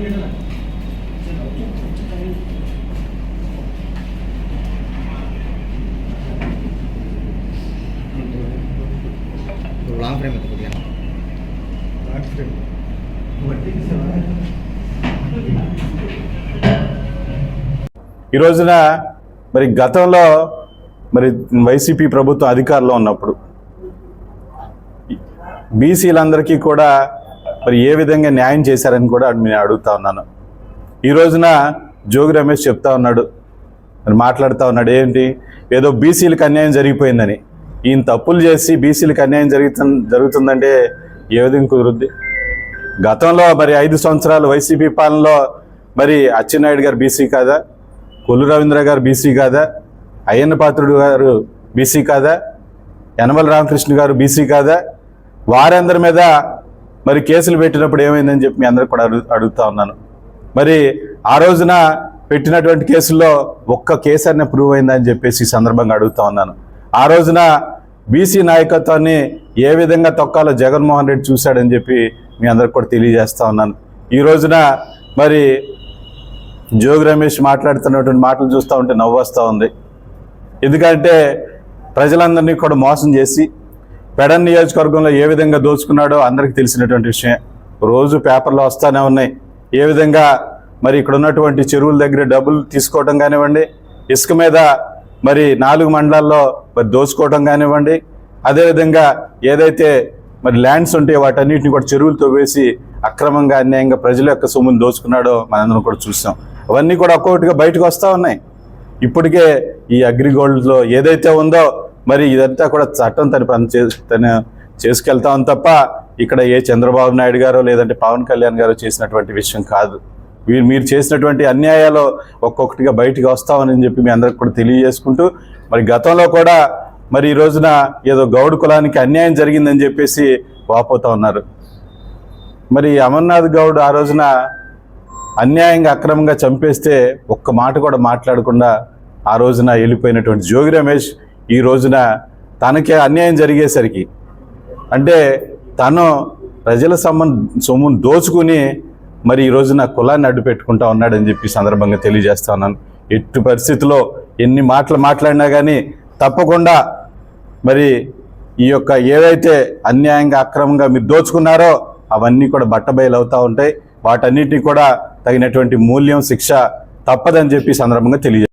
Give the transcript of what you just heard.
ఈ రోజున మరి గతంలో మరి వైసీపీ ప్రభుత్వం అధికారంలో ఉన్నప్పుడు బీసీలందరికీ కూడా మరి ఏ విధంగా న్యాయం చేశారని కూడా నేను అడుగుతా ఉన్నాను. ఈ రోజున జోగి రమేష్ చెప్తా ఉన్నాడు మరి మాట్లాడుతూ ఉన్నాడు ఏంటి? ఏదో బీసీలకు అన్యాయం జరిగిపోయిందని. ఈయన తప్పులు చేసి బీసీలకు అన్యాయం జరుగుతు జరుగుతుందంటే ఏ విధంగా కుదురుద్ది? గతంలో మరి ఐదు సంవత్సరాలు వైసీపీ పాలనలో మరి అచ్చెన్నాయుడు గారు బీసీ కాదా? కొల్లు రవీంద్ర గారు బీసీ కాదా? అయ్యన్న పాత్రుడు గారు బీసీ కాదా? యనమల రామకృష్ణ గారు బీసీ కాదా? వారందరి మీద మరి కేసులు పెట్టినప్పుడు ఏమైందని చెప్పి మీ అందరికి కూడా అడుగు అడుగుతా ఉన్నాను. మరి ఆ రోజున పెట్టినటువంటి కేసుల్లో ఒక్క కేసు అనే ప్రూవ్ అయిందని చెప్పేసి ఈ సందర్భంగా అడుగుతా ఉన్నాను. ఆ రోజున బీసీ నాయకత్వాన్ని ఏ విధంగా తొక్కాలో జగన్మోహన్ రెడ్డి చూశాడని చెప్పి మీ అందరికి కూడా తెలియజేస్తా ఉన్నాను. ఈ రోజున మరి జోగి రమేష్ మాట్లాడుతున్నటువంటి మాటలు చూస్తూ ఉంటే నవ్వు వస్తూ ఉంది. ఎందుకంటే ప్రజలందరినీ కూడా మోసం చేసి పెడన్ నియోజకవర్గంలో ఏ విధంగా దోచుకున్నాడో అందరికీ తెలిసినటువంటి విషయం. రోజు పేపర్లో వస్తూనే ఉన్నాయి. ఏ విధంగా మరి ఇక్కడ ఉన్నటువంటి చెరువుల దగ్గర డబ్బులు తీసుకోవడం కానివ్వండి ఇసుక మీద మరి నాలుగు మండలాల్లో మరి దోచుకోవడం కానివ్వండి అదేవిధంగా ఏదైతే మరి ల్యాండ్స్ ఉంటే వాటన్నిటిని కూడా చెరువులతో వేసి అక్రమంగా అన్యాయంగా ప్రజల యొక్క సొమ్మును దోచుకున్నాడో మనందరం కూడా చూసాం. అవన్నీ కూడా ఒక్కొక్కటిగా బయటకు వస్తూ ఉన్నాయి. ఇప్పటికే ఈ అగ్రిగోల్డ్లో ఏదైతే ఉందో మరి ఇదంతా కూడా చట్టం తన పని చే తన చేసుకెళ్తాం తప్ప ఇక్కడ ఏ చంద్రబాబు నాయుడు గారో లేదంటే పవన్ కళ్యాణ్ గారో చేసినటువంటి విషయం కాదు. మీరు మీరు చేసినటువంటి అన్యాయాలు ఒక్కొక్కటిగా బయటికి వస్తామని చెప్పి మీ అందరికి కూడా తెలియజేసుకుంటూ మరి గతంలో కూడా మరి ఈ రోజున ఏదో గౌడు కులానికి అన్యాయం జరిగిందని చెప్పేసి వాపోతా ఉన్నారు. మరి అమర్నాథ్ గౌడ్ ఆ రోజున అన్యాయంగా అక్రమంగా చంపేస్తే ఒక్క మాట కూడా మాట్లాడకుండా ఆ రోజున వెళ్ళిపోయినటువంటి జోగి రమేష్ ఈ రోజున తనకే అన్యాయం జరిగేసరికి అంటే తను ప్రజల సంబంధ సొమ్మును దోచుకుని మరి ఈ రోజున కులాన్ని అడ్డు పెట్టుకుంటా ఉన్నాడని చెప్పి సందర్భంగా తెలియజేస్తా ఉన్నాను. ఎట్టి పరిస్థితిలో ఎన్ని మాటలు మాట్లాడినా కానీ తప్పకుండా మరి ఈ యొక్క ఏవైతే అన్యాయంగా అక్రమంగా మీరు దోచుకున్నారో అవన్నీ కూడా బట్టబయలు అవుతూ ఉంటాయి. వాటన్నిటిని కూడా తగినటువంటి మూల్యం శిక్ష తప్పదని చెప్పి సందర్భంగా తెలియజే